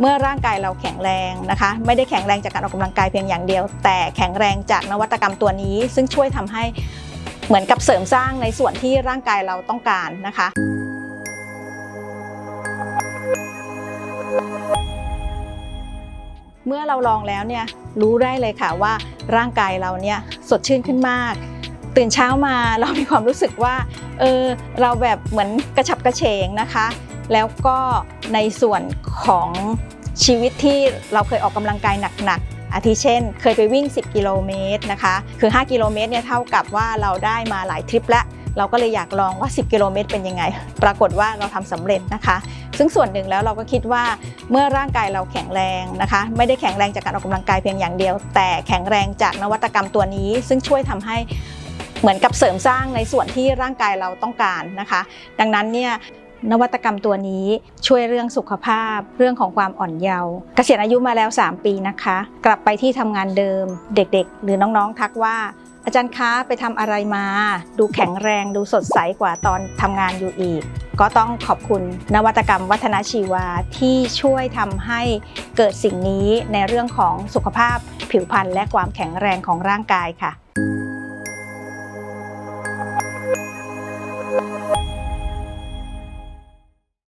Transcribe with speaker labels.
Speaker 1: เมื่อร่างกายเราแข็งแรงนะคะ ไม่ได้แข็งแรงจากการออกกำลังกายเพียงอย่างเดียว แต่แข็งแรงจากนวัตกรรมตัวนี้ ซึ่งช่วยทำให้เหมือนกับเสริมสร้างในส่วนที่ร่างกายเราต้องการนะคะเมื่อเราลองแล้วเนี่ยรู้ได้เลยค่ะว่าร่างกายเราเนี่ยสดชื่นขึ้นมาก ตื่นเช้ามาเรามีความรู้สึกว่าเออเราแบบเหมือนกระฉับกระเฉงนะคะ แล้วก็ในส่วนของชีวิตที่เราเคยออกกำลังกายหนักๆ อาทิเช่น เคยไปวิ่ง 10 กิโลเมตรนะคะ คือ 5 กิโลเมตรเนี่ยเท่ากับว่าเราได้มาหลายทริปแล้ว เราก็เลยอยากลองว่า 10 กิโลเมตรเป็นยังไง ปรากฏว่าเราทำสำเร็จนะคะ ซึ่งส่วนหนึ่งแล้วเราก็คิดว่าเมื่อร่างกายเราแข็งแรงนะคะ ไม่ได้แข็งแรงจากการออกกำลังกายเพียงอย่างเดียว แต่แข็งแรงจากนวัตกรรมตัวนี้ ซึ่งช่วยทำให้เหมือนกับเสริมสร้างในส่วนที่ร่างกายเราต้องการนะคะ ดังนั้นเนี่ย นวัตกรรมตัวนี้ช่วยเรื่องสุขภาพ เรื่องของความอ่อนเยาว์เกษียณอายุมาแล้ว 3 ปีนะคะ กลับไปที่ทำงานเดิม เด็กๆ หรือน้องๆ ทักว่า อาจารย์คะไปทำอะไรมา ดูแข็งแรงดูสดใสกว่าตอนทำงานอยู่อีก ก็ต้องขอบคุณนวัตกรรมวัฒนชีวาที่ช่วยทำให้เกิดสิ่งนี้ในเรื่องของสุขภาพผิวพรรณและความแข็งแรงของร่างกายค่ะ